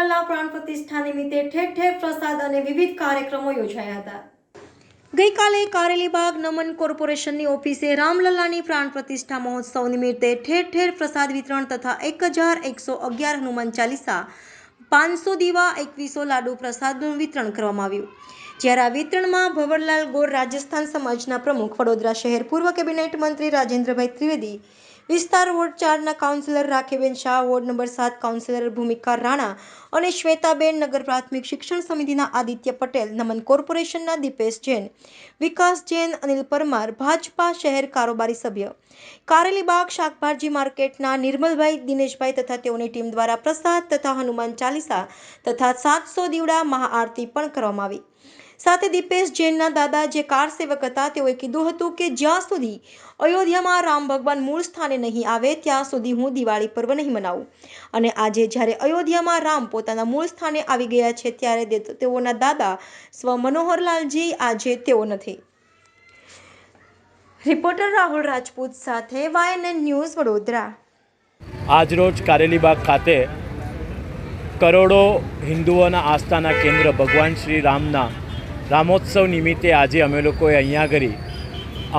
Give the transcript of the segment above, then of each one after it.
રામલલા પ્રાણ પ્રતિષ્ઠા નિમિત્તે ઠેર ઠેર પ્રસાદ અને વિવિધ કાર્યક્રમો યોજાયા હતા. ગઈકાલે કારેલીબાગ નમન કોર્પોરેશનની ઓફિસે રામલલ્લાની પ્રાણ પ્રતિષ્ઠા મહોત્સવ નિમિત્તે ઠેર ઠેર પ્રસાદ વિતરણ તથા એક હજાર એકસો અગિયાર હનુમાન ચાલીસા, પાંચસો દીવા, એકવીસો લાડુ પ્રસાદનું વિતરણ કરવામાં આવ્યું. જ્યારે આ વિતરણમાં ભવરલાલ ગોર રાજસ્થાન સમાજના પ્રમુખ વડોદરા શહેર પૂર્વ કેબિનેટ મંત્રી રાજેન્દ્રભાઈ ત્રિવેદી વિસ્તાર વોર્ડ ચારના councillor Rakhiben Shah, ward number સાત કાઉન્સિલર ભૂમિકા રાણા અને શ્વેતાબેન નગર પ્રાથમિક શિક્ષણ સમિતિના આદિત્ય પટેલ, નમન કોર્પોરેશનના દીપેશ જૈન, વિકાસ જૈન, અનિલ પરમાર, ભાજપા શહેર કારોબારી સભ્ય. કારેલીબાગ શાકભાજી માર્કેટના નિર્મલભાઈ, દિનેશભાઈ તથા તેઓની ટીમ દ્વારા પ્રસાદ તથા હનુમાન ચાલીસા તથા સાતસો દીવડા મહાઆરતી પણ કરવામાં આવી. સાથે દીપેશ જૈનના દાદા જે કાર સેવક હતા, તેઓએ કીધું હતું કે જ્યાં સુધી અયોધ્યામાં રામ ભગવાન મૂળ સ્થાને નહીં આવે, ત્યાં સુધી હું દિવાળી પર્વ નહીં મનાવું. અને આજે જ્યારે અયોધ્યામાં રામ પોતાના મૂળ સ્થાને આવી ગયા છે, ત્યારે તેઓના દાદા સ્વ મનોહરલાલજી આજે તેઓ નથી. રિપોર્ટર રાહુલ રાજપૂત સાથે વાયએનએન ન્યૂઝ વડોદરા. આજરોજ કારેલીબાગ ખાતે કરોડો હિન્દુઓના આસ્થાના કેન્દ્ર ભગવાન શ્રી રામના રામોત્સવ નિમિત્તે આજે અમે લોકોએ અહીંયા કરી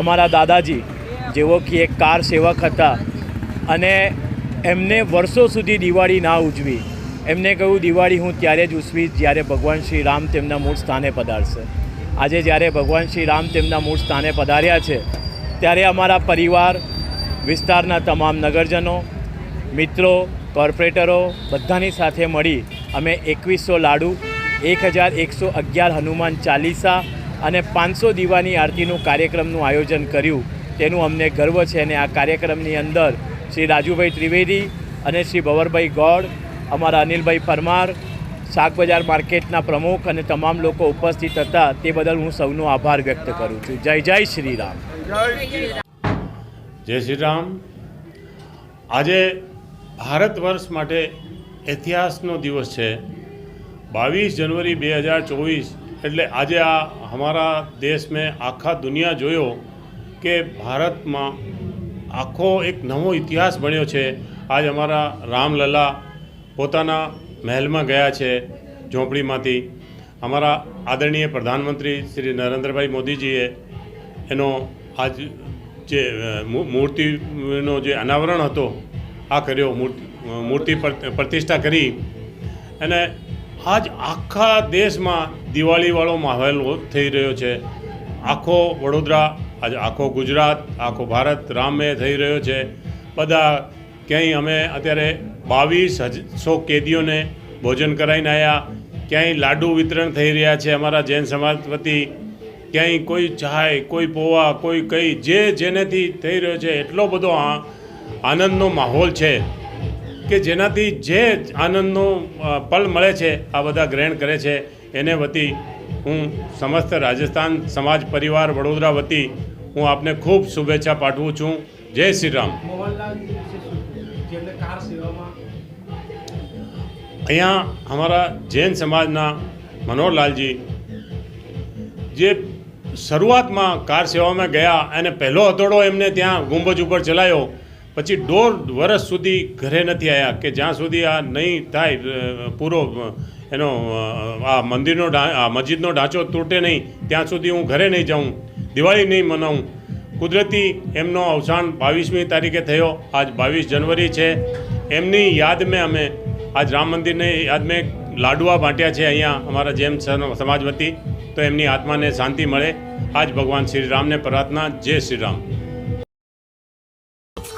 અમારા દાદાજી, જેઓ કે એક કાર સેવક હતા, અને એમને વર્ષો સુધી દિવાળી ના ઉજવી. એમને કહ્યું, દિવાળી હું ત્યારે જ ઉજવીશ જ્યારે ભગવાન શ્રી રામ તેમના મૂળ સ્થાને પધારશે. આજે જ્યારે ભગવાન શ્રી રામ તેમના મૂળ સ્થાને પધાર્યા છે, ત્યારે અમારા પરિવાર, વિસ્તારના તમામ નગરજનો, મિત્રો, કોર્પોરેટરો બધાની સાથે મળી અમે એકવીસો લાડુ એક હજાર એકસો અગિયાર હનુમાન ચાલીસા અને પાંચસો દીવાની આરતીનું કાર્યક્રમનું આયોજન કર્યું. તેનું અમને ગર્વ છે અને આ કાર્યક્રમની અંદર શ્રી રાજુભાઈ ત્રિવેદી અને શ્રી ભવરભાઈ ગોડ અમારા અનિલભાઈ પરમાર શાકબજાર માર્કેટના પ્રમુખ અને તમામ લોકો ઉપસ્થિત હતા. તે બદલ હું સૌનો આભાર વ્યક્ત કરું છું. જય જય શ્રી રામ. જય શ્રી રામ. આજે ભારત વર્ષ માટે ઇતિહાસનો દિવસ છે. બાવીસ જનવરી બે હજાર ચોવીસ, એટલે આજે આ અમારા દેશ મેં આખા દુનિયા જોયો કે ભારતમાં આખો એક નવો ઇતિહાસ બન્યો છે. આજ અમારા રામલલા પોતાના મહેલમાં ગયા છે ઝોંપડીમાંથી. અમારા આદરણીય પ્રધાનમંત્રી શ્રી નરેન્દ્રભાઈ મોદીજીએ એનો આજ જે મૂર્તિનો જે અનાવરણ હતો, આ કર્યો, મૂર્તિ મૂર્તિ પર- પ્રતિષ્ઠા કરી. અને આજ આખા દેશમાં દિવાળીવાળો માહોલ થઈ રહ્યો છે. આખો વડોદરા, આજે આખો ગુજરાત, આખો ભારત રામમય થઈ રહ્યો છે. બધા ક્યાંય અમે અત્યારે બાવીસ સો કેદીઓને ભોજન કરાવીને આવ્યા ક્યાંય લાડુ વિતરણ થઈ રહ્યા છે અમારા જૈન સમાજ વતી. ક્યાંય કોઈ ચાય, કોઈ પોવા, કોઈ કંઈ, જે જેનેથી થઈ રહ્યો છે, એટલો બધો આનંદનો માહોલ છે. કે જેનાથી જે આનંદનો પલ મળે છે આ બધા ગ્રહણ કરે છે એને વતી હું સમસ્ત રાજસ્થાન સમાજ પરિવાર વડોદરા વતી હું આપને ખૂબ શુભેચ્છા પાઠવું છું. જય શ્રી રામ. અહીંયા અમારા જૈન સમાજના મનોહરલાલજી જે શરૂઆતમાં કાર સેવામાં ગયા અને પહેલો હથોડો એમને ત્યાં ગુંબજ ઉપર ચલાવ્યો પછી દોઢ વર્ષ સુધી ઘરે નથી આવ્યા કે જ્યાં સુધી આ નહીં થાય પૂરો એનો આ મંદિરનો આ મસ્જિદનો ઢાંચો તૂટે નહીં, ત્યાં સુધી હું ઘરે નહીં જાઉં, દિવાળી નહીં મનાવું. કુદરતી એમનો અવસાન બાવીસમી તારીખે થયો, આજ બાવીસ જનવરી છે. એમની યાદ મેં અમે, આજ રામ મંદિરને યાદ મેં, લાડુઆ બાંટ્યા છે અહીંયા અમારા જેમ સમાજ વતી, તો એમની આત્માને શાંતિ મળે. આજ ભગવાન શ્રી રામને પ્રાર્થના, જય શ્રી રામ.